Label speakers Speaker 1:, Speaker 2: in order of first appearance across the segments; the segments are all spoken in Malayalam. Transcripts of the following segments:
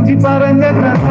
Speaker 1: വഞ്ചി പറഞ്ഞ കഥ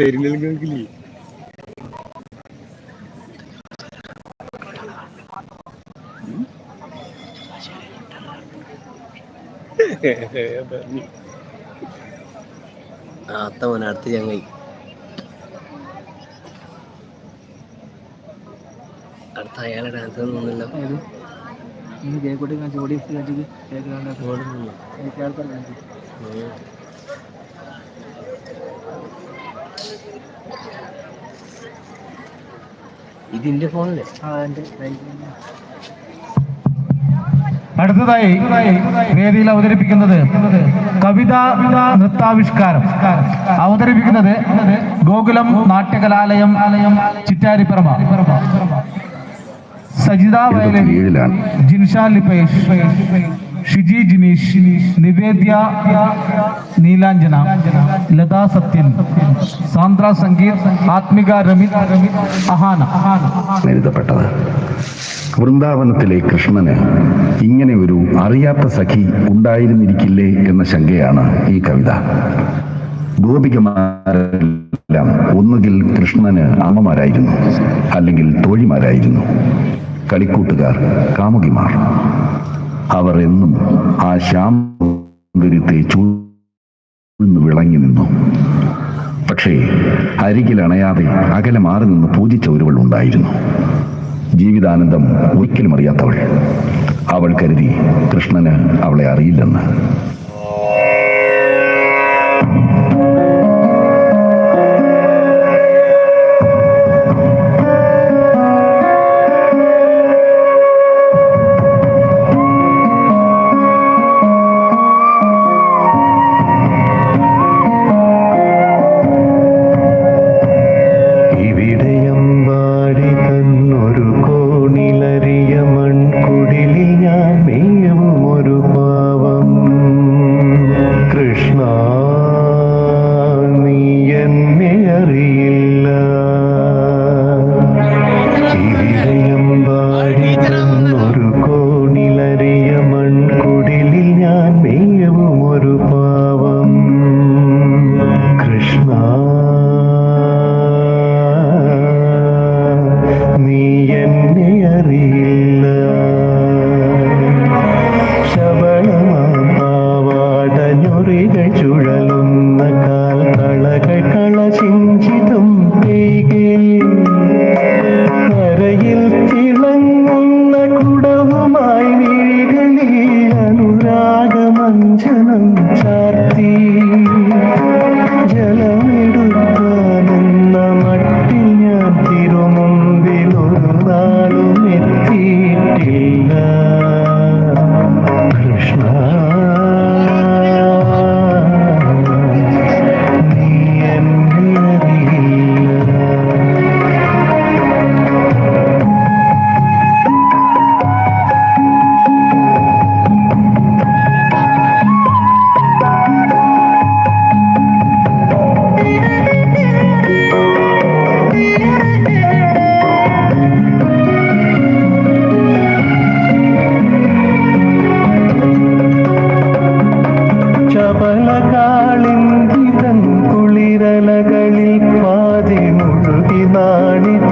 Speaker 2: പേര് നൽകില്ലേ അടുത്ത് ചങ്ങായി. അടുത്ത അയാളെ ഡാൻസ് തോന്നുന്നില്ല.
Speaker 3: ജയക്കോട്ടെ
Speaker 2: ജോഡി ഇതിന്റെ
Speaker 3: ഫോണല്ലേ
Speaker 1: അടുത്തതായി വേദിയിൽ അവതരിപ്പിക്കുന്നത് കവിത നൃത്താവിഷ്കാരം. അവതരിപ്പിക്കുന്നത് ഗോകുലം നാട്യകലാലയം ചിറ്റാരിപ്പറമ സജിത വയലേരി ജിൻഷാ ലിപേഷ് ഷിജി ജിനീഷ് നിവേദ്യ നീലാഞ്ജന ലതാ സത്യൻ സാന്ദ്ര സംഗീത് ആത്മിക രമിത് അഹാന.
Speaker 4: വൃന്ദാവനത്തിലെ കൃഷ്ണന് ഇങ്ങനെ ഒരു അറിയാത്ത സഖി ഉണ്ടായിരുന്നിരിക്കില്ലേ എന്ന ശങ്കയാണ് ഈ കവിത. ഗോപികമാരെല്ലാം ഒന്നുകിൽ കൃഷ്ണന് അമ്മമാരായിരുന്നു അല്ലെങ്കിൽ തോഴിമാരായിരുന്നു. കളിക്കൂട്ടുകാർ കാമുകിമാർ. അവർ എന്നും ആ ശ്യാമസൗന്ദര്യത്തെ ചൂന്ന് വിളങ്ങി നിന്നു. പക്ഷേ അരികിൽ അണയാതെ അകലെ മാറി നിന്ന് പൂജിച്ച ഒരുവൾ ഉണ്ടായിരുന്നു. ജീവിതാനന്ദം ഒരിക്കലും അറിയാത്തവൾ. അവൾ കരുതി കൃഷ്ണന് അവളെ അറിയില്ലെന്ന്.
Speaker 5: മുഴുകി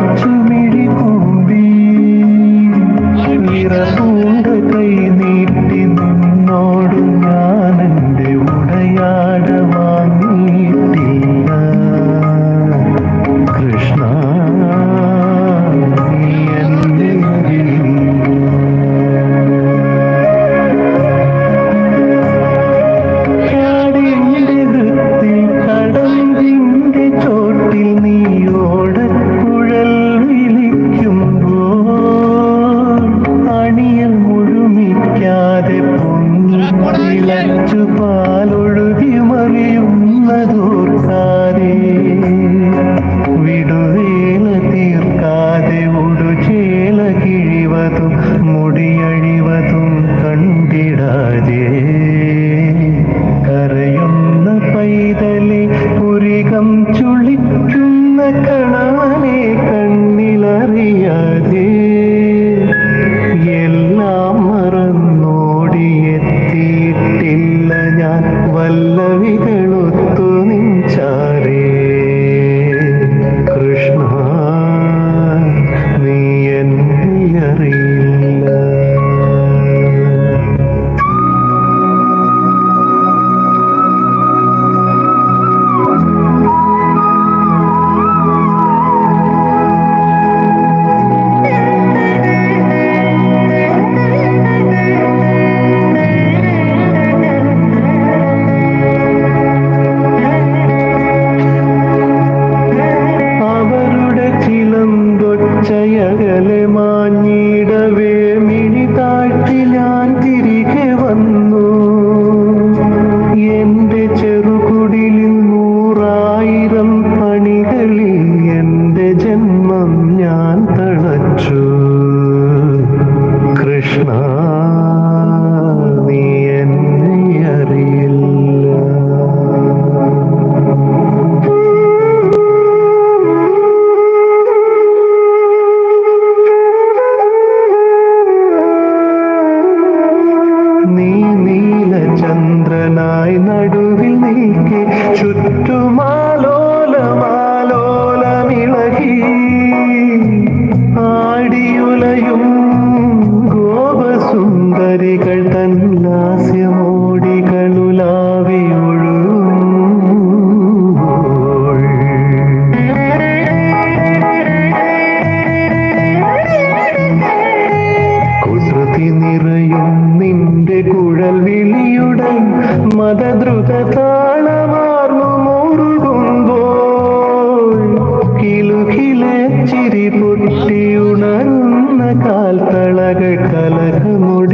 Speaker 5: கலகடலகமுட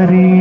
Speaker 5: हरी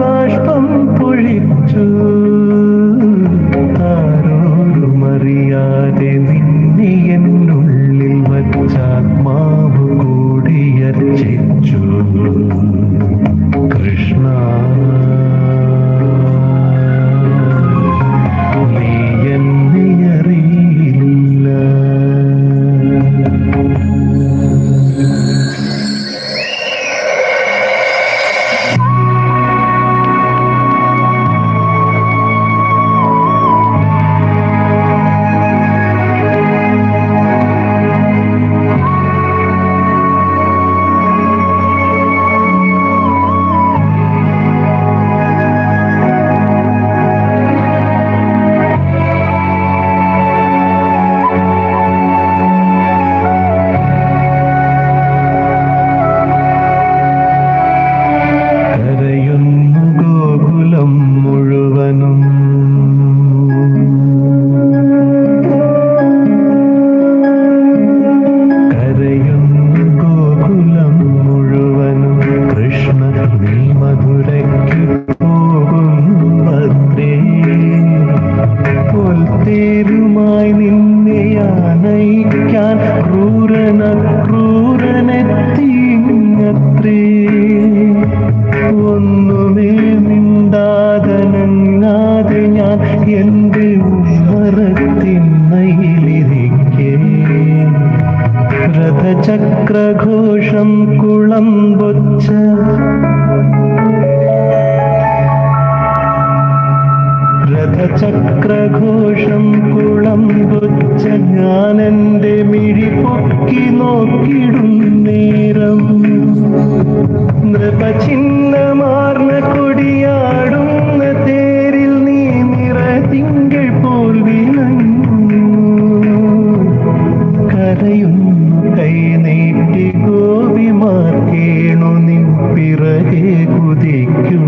Speaker 5: ബാഷ്പം പൊഴിച്ചു. ആരോരുമറിയാതെ നിന്നെ എന്നുള്ളിൽ വച്ചാത്മാവ് കൂടിയർച്ചു കൃഷ്ണ நீ மதுரை വെച്ച ഞാൻ എന്റെ മിഴി പൊക്കി നോക്കിടും നേരം. നൃപചിഹ്നമാർന്ന കൊടിയാടുന്ന തേരിൽ നീ നിറ തിങ്കൾ പോൽ വിളഞ്ഞു കൈ നീട്ടി ഗോപിമാർ കേണു നിൻ പിറകെ കുതിക്കും.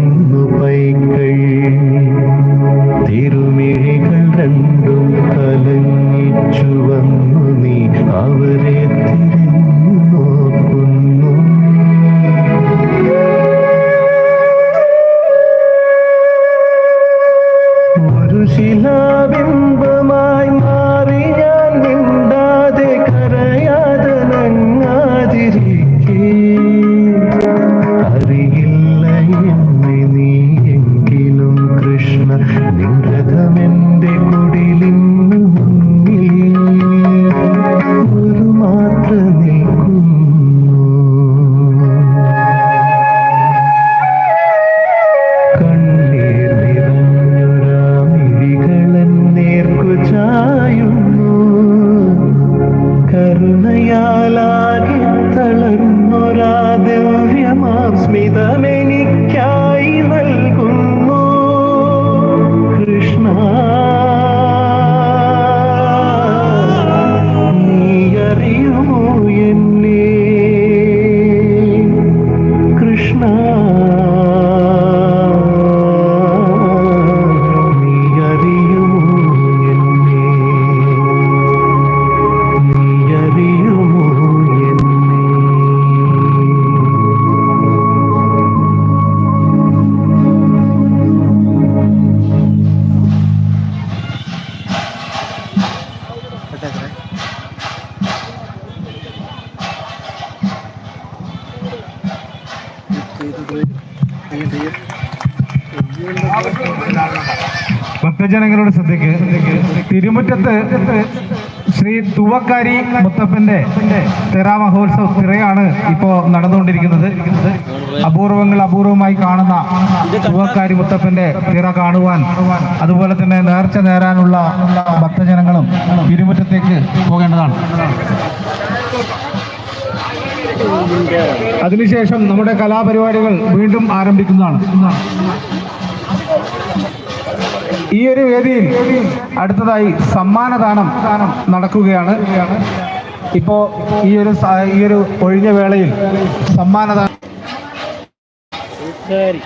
Speaker 5: നേർക്കു ചായുന്നു
Speaker 1: ഭക്തജനങ്ങളുടെ ശ്രദ്ധയ്ക്ക് തിരുമുറ്റത്ത് ശ്രീ തുവക്കാരി മുത്തപ്പന്റെ തിറ മഹോത്സവ തിറയാണ് ഇപ്പോ നടന്നുകൊണ്ടിരിക്കുന്നത്. അപൂർവങ്ങൾ അപൂർവമായി കാണുന്ന തുവക്കാരി മുത്തപ്പന്റെ തിറ കാണുവാൻ അതുപോലെ തന്നെ നേർച്ച നേരാനുള്ള ഭക്തജനങ്ങളും തിരുമുറ്റത്തേക്ക് പോകേണ്ടതാണ്. അതിനുശേഷം നമ്മുടെ കലാപരിപാടികൾ വീണ്ടും ആരംഭിക്കുന്നതാണ്. ഈ ഒരു വേദിയിൽ അടുത്തതായി സമ്മാനദാനം നടക്കുകയാണ്. ഇപ്പോ ഈ ഒരു ഈ ഒരു ഒഴിഞ്ഞ വേളയിൽ സമ്മാനദാനം
Speaker 6: കൂട്ടുകാരി